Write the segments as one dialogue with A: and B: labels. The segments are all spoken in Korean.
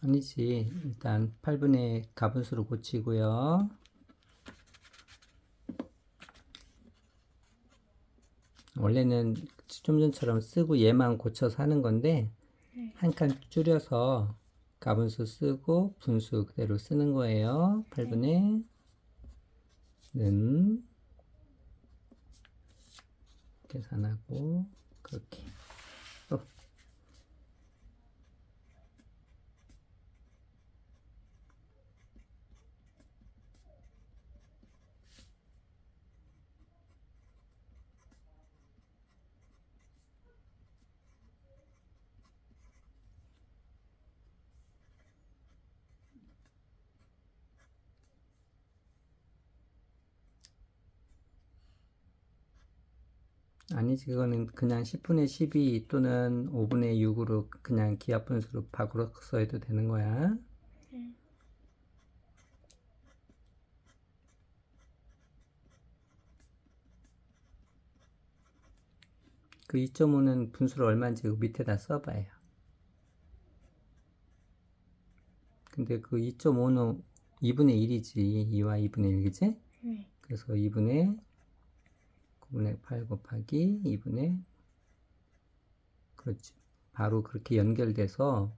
A: 아니지. 일단 8분의 가분수로 고치고요. 원래는 좀 전처럼 쓰고 얘만 고쳐서 하는 건데 한칸 줄여서 가분수 쓰고 분수 그대로 쓰는 거예요. 8분의 는 계산하고 그렇게 아니지 그거는 그냥 10분의 12 또는 5분의 6으로 그냥 기하 분수로 바꾸어서 해도 되는 거야.
B: 네.
A: 그 2.5는 분수를 얼마인지 그 밑에다 써봐요. 근데 그 2.5는 2분의 1이지. 2와 2분의 1, 그지?
B: 네.
A: 그래서 2분의 9분의 8 곱하기 2분의 그렇지. 바로 그렇게 연결돼서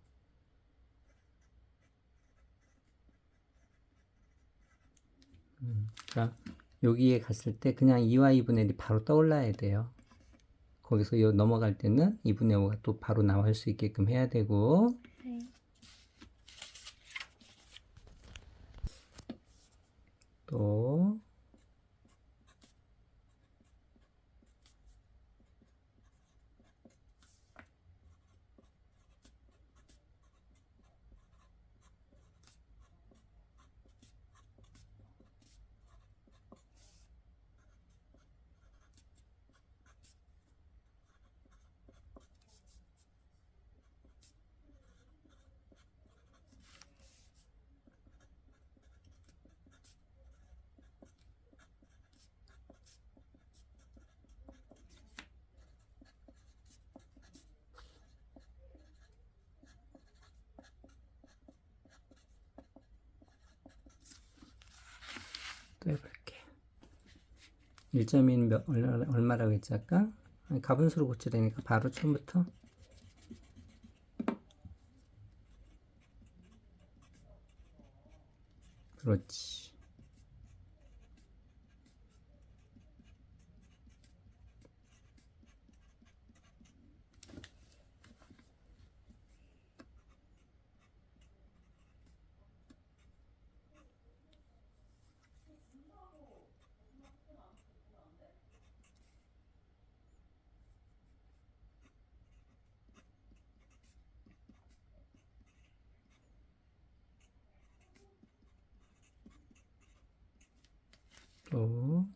A: 음, 그러니까 여기에 갔을 때 그냥 2와 2분의 1이 바로 떠올라야 돼요. 거기서 요 넘어갈 때는 2분의 5가 또 바로 나올 수 있게끔 해야 되고
B: 네.
A: 또 또 해볼게. 1.2는 몇, 얼마, 얼마라고 했지 아까? 가분수로 고치려니까 바로 처음부터 그렇지. 또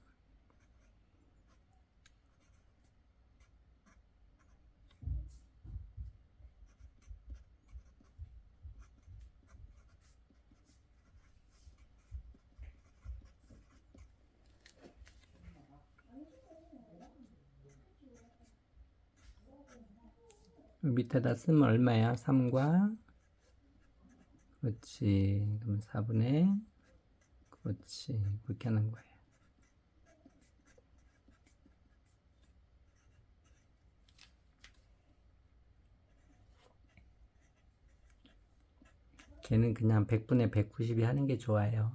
A: 밑에다 쓰면 얼마야? 3과 그렇지. 그러면 4분의 그렇지. 그렇게 하는 거예요. 걔는 그냥 100분의 190이 하는 게 좋아요.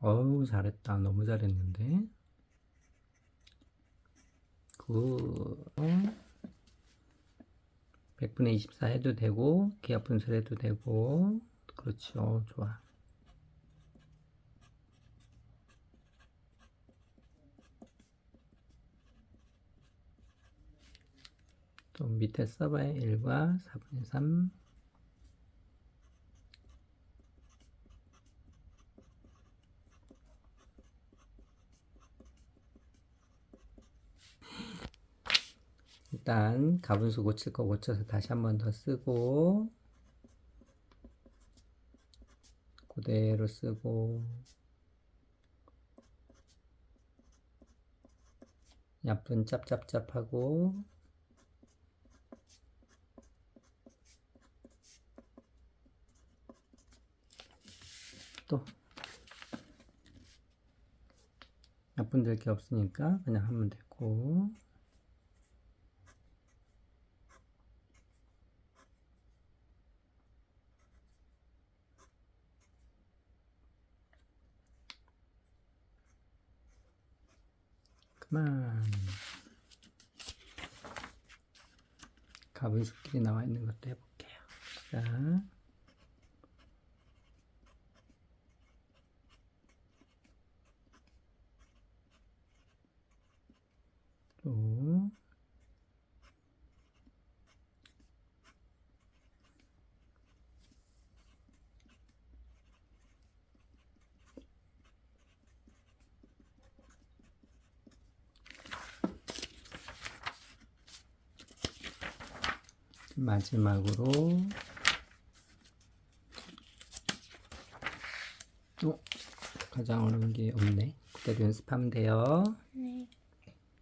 A: 어우, 잘했다. 너무 잘했는데. 그, 100분의 24 해도 되고, 기하 분술 해도 되고, 그렇죠. 좋아. 또 밑에 써봐요. 1과 4분의 3. 일단 가분수 고칠 거 고쳐서 다시 한 번 더 쓰고 그대로 쓰고 약분 짭짭짭하고 또. 약분 될게 없으니까 그냥 하면 되고. 그만. 가분수끼리 나와 있는 것도 해볼게요. 자. 또 마지막으로 또 가장 어려운 게 없네. 그대로 연습하면 돼요.
B: 네.